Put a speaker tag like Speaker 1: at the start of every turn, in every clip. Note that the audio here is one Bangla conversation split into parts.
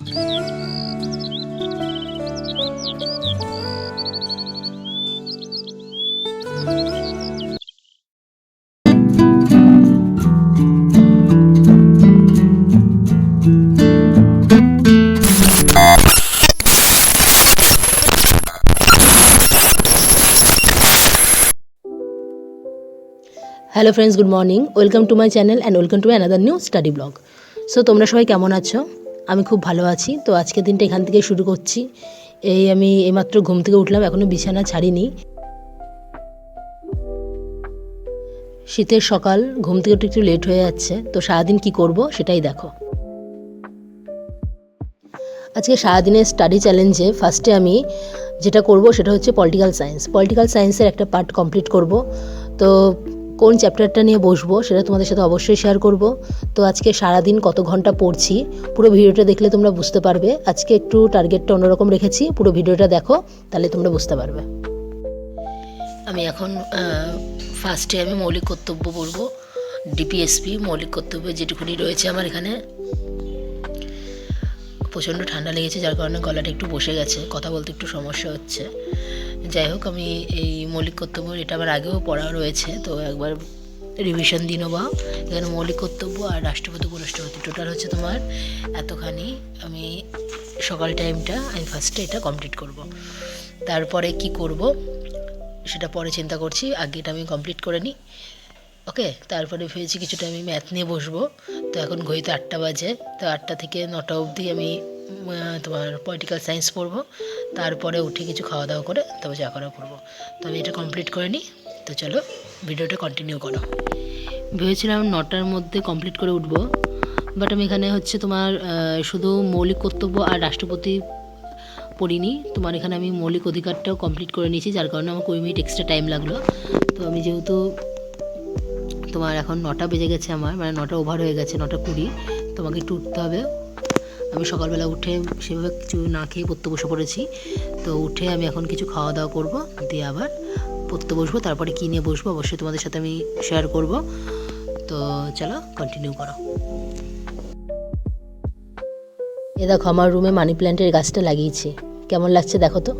Speaker 1: Hello friends good morning welcome to my channel and welcome to another new study blog so তোমরা সবাই কেমন আছো? আমি খুব ভালো আছি। তো আজকের দিনটা এখান থেকে শুরু করছি। এই আমি এইমাত্র ঘুম থেকে উঠলাম এখনও বিছানা ছাড়িনি। শীতের সকাল, ঘুম থেকে উঠতে একটু লেট হয়ে যাচ্ছে। তো সারাদিন কি করব সেটাই দেখো। আজকে সারাদিনের স্টাডি চ্যালেঞ্জে ফার্স্টে আমি যেটা করব সেটা হচ্ছে পলিটিক্যাল সায়েন্স পলিটিক্যাল সায়েন্সের একটা পার্ট কমপ্লিট করব। তো কোন চ্যাপ্টারটা নিয়ে বসবো সেটা তোমাদের সাথে অবশ্যই শেয়ার করব। তো আজকে সারাদিন কত ঘণ্টা পড়ছি, পুরো ভিডিওটা দেখলে তোমরা বুঝতে পারবে। আজকে একটু টার্গেটটা অন্যরকম রেখেছি, পুরো ভিডিওটা দেখো, তাহলে তোমরা বুঝতে পারবে। আমি এখন ফার্স্টে আমি মৌলিক কর্তব্য বলব ডিপিএসপি মৌলিক কর্তব্য যেটুকুনি রয়েছে আমার এখানে। প্রচণ্ড ঠান্ডা লেগেছে, যার কারণে গলাটা একটু বসে গেছে, কথা বলতে একটু সমস্যা হচ্ছে। যাই হোক, আমি এই মৌলিক কর্তব্য এটা আমার আগেও পড়া রয়েছে, তো একবার রিভিশন দিন বা এখানে মৌলিক কর্তব্য আর রাষ্ট্রপতি, উপরাষ্ট্রপতি টোটাল হচ্ছে তোমার এতখানি। আমি সকাল টাইমটা আমি ফার্স্টে এটা কমপ্লিট করব। তারপরে কি করব, সেটা পরে চিন্তা করছি আগে এটা আমি কমপ্লিট করে নিই। ওকে? তারপরে ভেবেছি কিছুটা আমি ম্যাথ নিয়ে বসবো। তো এখন ঘড়িতে আটটা বাজে, তো আটটা থেকে নটা অবধি আমি তোমার পলিটিক্যাল সায়েন্স পড়ব, তারপরে উঠে কিছু খাওয়া দাওয়া করে তবে চা করা তো আমি এটা কমপ্লিট করে নিই, তো চলো ভিডিওটা কন্টিনিউ করো। ভেবেছিলাম নটার মধ্যে কমপ্লিট করে উঠবো বাট আমি এখানে হচ্ছে তোমার শুধু মৌলিক কর্তব্য আর রাষ্ট্রপতি পড়িনি, তোমার এখানে আমি মৌলিক অধিকারটাও কমপ্লিট করে নিয়েছি, যার কারণে আমার কুড়ি মিনিট এক্সট্রা টাইম লাগল। তো আমি যেহেতু তোমার এখন নটা বেজে গেছে আমার মানে নটা ওভার হয়ে গেছে, নটা কুড়ি, তোমাকে একটু উঠতে হবে। আমি সকালবেলা উঠে সেভাবে কিছু না খেয়ে পড়তে বসে পড়েছি। তো উঠে আমি এখন কিছু খাওয়া দাওয়া করব, দিয়ে আবার পড়তে বসবো তারপরে কী নিয়ে বসবো অবশ্যই তোমাদের সাথে আমি শেয়ার করব। তো চলো কন্টিনিউ করো। এ দেখো, আমার রুমে মানি প্ল্যান্টের গাছটা লাগিয়েছি। কেমন লাগছে দেখো তো?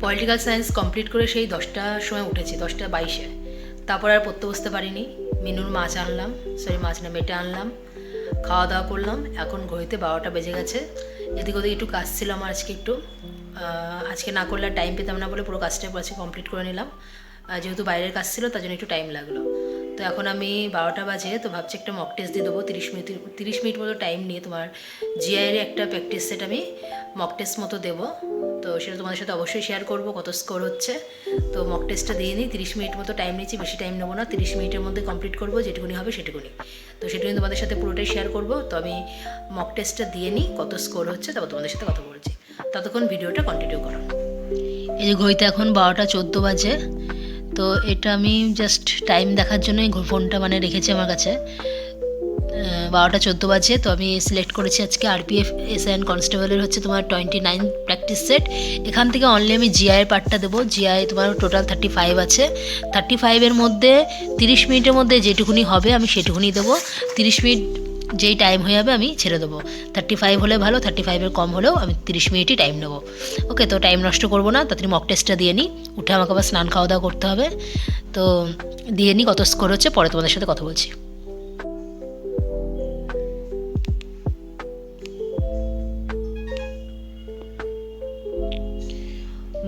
Speaker 1: পলিটিক্যাল সায়েন্স কমপ্লিট করে সেই দশটার সময় উঠেছি, দশটা বাইশে। তারপর আর পড়তে বসতে পারিনি। মিনুর মাছ আনলাম, সরি মাছ না, মেটে আনলাম। খাওয়া দাওয়া করলাম, এখন ঘড়িতে বারোটা বেজে গেছে। এদিক ওদিক একটু কাজ ছিল আমার আজকে একটু। আজকে না করলে টাইম পেতাম না বলে পুরো কাজটা আজকে কমপ্লিট করে নিলাম। যেহেতু বাইরের কাজ ছিল, তার জন্য একটু টাইম লাগল। তো এখন আমি বারোটা বাজে, তো ভাবছি একটা মক টেস্ট দিয়ে দেবো। তিরিশ মিনিট তিরিশ মিনিট মতো টাইম নিয়ে তোমার জিআইয়ের একটা প্র্যাকটিস সেট আমি মক টেস্ট মতো দেবো। তো সেটা তোমাদের সাথে অবশ্যই শেয়ার করব কত স্কোর হচ্ছে। তো মক টেস্টটা দিয়ে নিই, তিরিশ মিনিট মতো টাইম নিচ্ছি, বেশি টাইম নেব না। তিরিশ মিনিটের মধ্যে কমপ্লিট করব, যেটুকুনি হবে সেটুকুনি। তো সেটুকুনি তোমাদের সাথে পুরোটাই শেয়ার করব। তো আমি মক টেস্টটা দিয়ে নিই, কত স্কোর হচ্ছে, তারপর তোমাদের সাথে কথা বলছি। ততক্ষণ ভিডিওটা কন্টিনিউ করো। এই যে ঘড়িতে এখন বারোটা চোদ্দ বাজে, তো এটা আমি জাস্ট টাইম দেখার জন্যই ফোনটা মানে রেখেছি আমার কাছে। বারোটা চোদ্দ বাজে, তো আমি সিলেক্ট করেছি আজকে আরপিএফ এস অ্যান্ড কনস্টেবলের হচ্ছে তোমার টোয়েন্টি নাইন প্র্যাকটিস সেট এখান থেকে অনলি আমি জিআইয়ের পার্টটা দেবো। জিআই তোমার টোটাল থার্টি ফাইভ আছে। থার্টি ফাইভের মধ্যে তিরিশ মিনিটের মধ্যে যেটুকুনি হবে আমি সেটুকুনি দেবো। তিরিশ মিনিট যেই টাইম হয়ে যাবে আমি ছেড়ে দেবো। থার্টি ফাইভ হলে ভালো থার্টি ফাইভের কম হলেও আমি তিরিশ মিনিটই টাইম নেব। ওকে তো টাইম নষ্ট করব না, তাড়াতাড়ি মক টেস্টটা দিয়ে নিই উঠে আমাকে আবার স্নান খাওয়া দাওয়া করতে হবে। তো দিয়ে নিই কত স্কোর হচ্ছে, পরে তোমাদের সাথে কথা বলছি।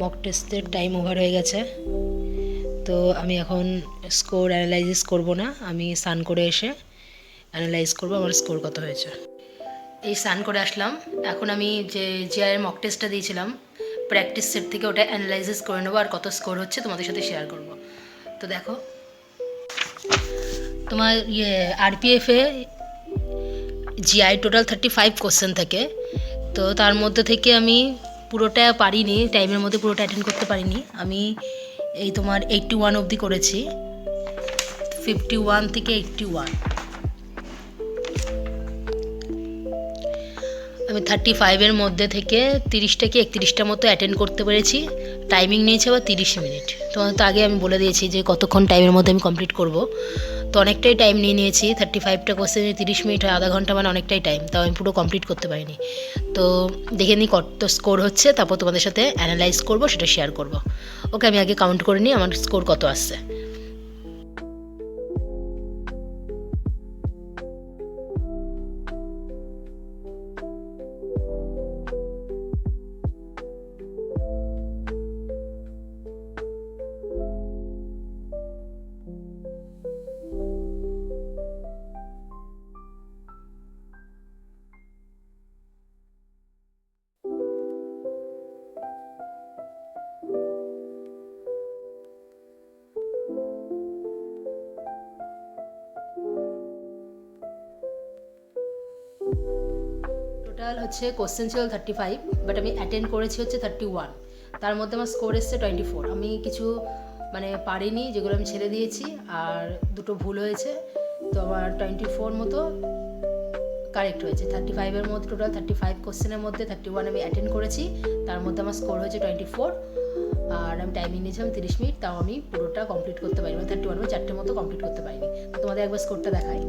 Speaker 1: মক টেস্টের টাইম ওভার হয়ে গেছে। তো আমি এখন স্কোর অ্যানালাইসিস করব না, আমি স্নান করে এসে অ্যানালাইজ করব আমার স্কোর কত হয়েছে। এই স্নান করে আসলাম। এখন আমি যে জিআইয়ের মক টেস্টটা দিয়েছিলাম প্র্যাকটিস সেট থেকে ওটা অ্যানালাইসিস করে নেব আর কত স্কোর হচ্ছে তোমাদের সাথে শেয়ার করব। তো দেখো, তোমার ইয়ে আরপিএফে GI total thirty five question থাকে। তো তার মধ্যে থেকে আমি পুরোটা পারিনি টাইমের মধ্যে পুরোটা অ্যাটেন্ড করতে পারিনি। আমি এই তোমার এইটটি ওয়ান অবধি করেছি। ফিফটি ওয়ান থেকে এইটটি ওয়ান আমি থার্টি ফাইভের মধ্যে থেকে তিরিশটা কি মতো অ্যাটেন্ড করতে পেরেছি। টাইমিং নিয়েছে আবার তিরিশ মিনিট তোমার তো আগে আমি বলে দিয়েছি যে কতক্ষণ টাইমের মধ্যে আমি কমপ্লিট করব। তো অনেকটাই টাইম নিয়ে নিয়েছি থার্টি ফাইভটা কোশ্চেনে তিরিশ মিনিট হয়, আধা ঘণ্টা মানে অনেকটাই টাইম তাও আমি পুরো কমপ্লিট করতে পারিনি। তো দেখে নিই কত স্কোর হচ্ছে, তারপর তোমাদের সাথে অ্যানালাইজ করব, সেটা শেয়ার করব। ওকে আমি আগে কাউন্ট করে নিই, আমার স্কোর কত আসছে। হচ্ছে কোশ্চেন ছিল থার্টি ফাইভ বাট আমি অ্যাটেন্ড করেছি হচ্ছে থার্টি ওয়ান তার মধ্যে আমার স্কোর এসছে টোয়েন্টি ফোর আমি কিছু মানে পারিনি, যেগুলো আমি ছেড়ে দিয়েছি, আর দুটো ভুল হয়েছে। তো আমার টোয়েন্টি ফোর মতো কারেক্ট হয়েছে। থার্টি ফাইভের মধ্যে টোটাল থার্টি ফাইভ কোশ্চেনের মধ্যে থার্টি ওয়ান আমি অ্যাটেন্ড করেছি। তার মধ্যে আমার স্কোর হয়েছে টোয়েন্টি ফোর আর আমি টাইমিং নিয়েছিলাম তিরিশ মিনিট, তাও আমি পুরোটা কমপ্লিট করতে পারিনি। থার্টি ওয়ান চারটে মতো কমপ্লিট করতে পারিনি। তোমাদের একবার স্কোরটা দেখাই।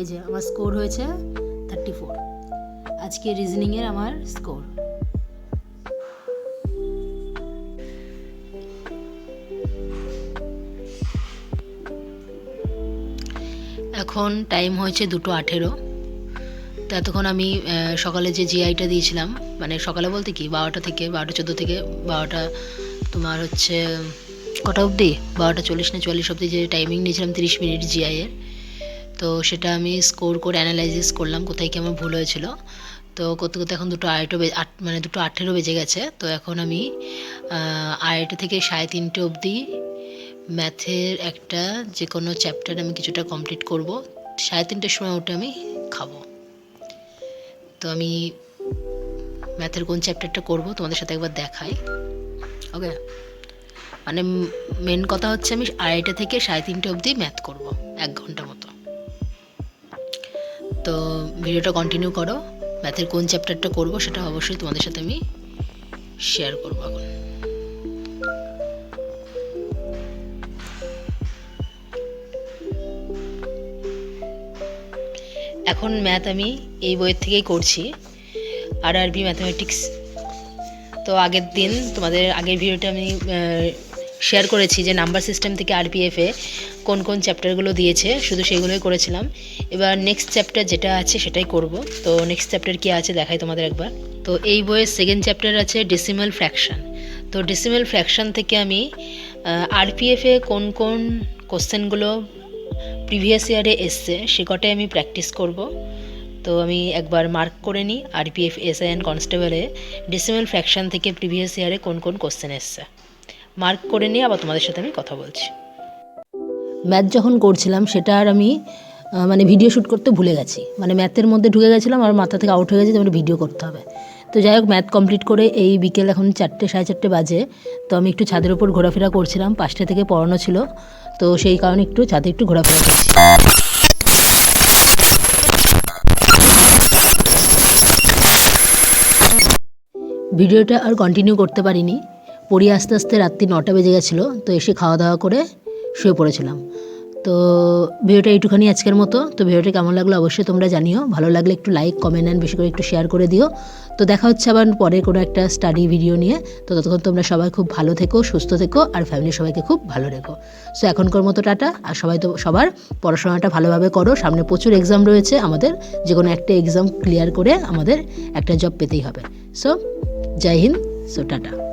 Speaker 1: এই যে, আমার স্কোর হয়েছে থার্টি ফোর। আজকে রিজনিংয়ের আমার স্কোর এখন টাইম হয়েছে দুটো আঠেরো। তো এতক্ষণ আমি সকালে যে জিআইটা দিয়েছিলাম মানে সকালে বলতে কি, বারোটা থেকে, বারোটা চোদ্দ থেকে বারোটা তোমার হচ্ছে, কটা অবধি? বারোটা চল্লিশ না চল্লিশ অবধি যে টাইমিং নিয়েছিলাম তিরিশ মিনিট জিআইয়ের তো সেটা আমি স্কোর করে অ্যানালাইসিস করলাম কোথায় কি আমার ভুল হয়েছিল। তো করতে করতে এখন দুটো আড়াইটো আট মানে দুটো আঠেরো বেজে গেছে। তো এখন আমি আড়াইটে থেকে সাড়ে তিনটে অবধি ম্যাথের একটা যে কোনো চ্যাপ্টার আমি কিছুটা কমপ্লিট করব। সাড়ে তিনটের সময় উঠে আমি খাব। তো আমি ম্যাথের কোন চ্যাপ্টারটা করব তোমাদের সাথে একবার দেখাই। ওকে মানে মেন কথা হচ্ছে আমি আড়াইটা থেকে সাড়ে তিনটে অবধি ম্যাথ করব এক ঘণ্টা মতো। তো ভিডিওটা কন্টিনিউ করো। ম্যাথের কোন চ্যাপ্টারটা করব সেটা অবশ্যই তোমাদের সাথে আমি শেয়ার করব এখন। এখন ম্যাথ আমি এই বইয়ের থেকেই করছি আর আরবি ম্যাথামেটিক্স তো আগের দিন তোমাদের আগের ভিডিওটা আমি শেয়ার করেছি যে নাম্বার সিস্টেম থেকে আরপিএফে কোন কোন চ্যাপ্টারগুলো দিয়েছে, শুধু সেগুলোই করেছিলাম। এবার নেক্সট চ্যাপ্টার যেটা আছে সেটাই করব। তো নেক্সট চ্যাপ্টার কী আছে দেখাই তোমাদের একবার। তো এই বইয়ের সেকেন্ড চ্যাপ্টার আছে ডেসিমাল ফ্র্যাকশন তো ডেসিমাল ফ্র্যাকশন থেকে আমি আরপিএফে কোন কোন কোশ্চেনগুলো প্রিভিয়াস ইয়ারে এসছে, সে কটাই আমি প্র্যাকটিস করব। তো আমি একবার মার্ক করে নিই আরপিএফ এসআই অ্যান্ড কনস্টেবলে ডেসিমাল ফ্র্যাকশন থেকে প্রিভিয়াস ইয়ারে কোন কোন কোশ্চেন এসছে। মার্ক করে নিয়ে আবার তোমাদের সাথে আমি কথা বলছি। ম্যাথ যখন করছিলাম, সেটা আর আমি মানে ভিডিও শ্যুট করতে ভুলে গেছি। মানে ম্যাথের মধ্যে ঢুকে গেছিলাম আর মাথা থেকে আউট হয়ে গেছে যে আমার ভিডিও করতে হবে। তো যাই হোক, ম্যাথ কমপ্লিট করে এই বিকেল এখন চারটে, সাড়ে চারটে বাজে। তো আমি একটু ছাদের উপর ঘোরাফেরা করছিলাম, পাঁচটা থেকে পড়ানো ছিল। তো সেই কারণে একটু ছাদে একটু ঘোরাফেরা করছি। ভিডিওটা আর কন্টিনিউ করতে পারিনি। পড়িয়ে আস্তে আস্তে রাত্রি নটা বেজে গেছিল, তো এসে খাওয়া দাওয়া করে শুয়ে পড়েছিলাম। তো ভিডিওটা এইটুখানি আজকের মতো। তো ভিডিওটা কেমন লাগল অবশ্যই তোমরা জানিও। ভালো লাগলে একটু লাইক কমেন্ট অ্যান্ড বেশি করে একটু শেয়ার করে দিও। তো দেখা হচ্ছে আবার পরে কোনো একটা স্টাডি ভিডিও নিয়ে। তো ততক্ষণ তোমরা সবাই খুব ভালো থেকো, সুস্থ থেকো আর ফ্যামিলির সবাইকে খুব ভালো রেখো। সো এখনকার মতো টাটা। আর সবাই তো, সবার পড়াশোনাটা ভালোভাবে করো। সামনে প্রচুর এক্সাম রয়েছে। আমাদের যে কোনো একটা এক্সাম ক্লিয়ার করে আমাদের একটা জব পেতেই হবে। সো জয় হিন্দ। So tata.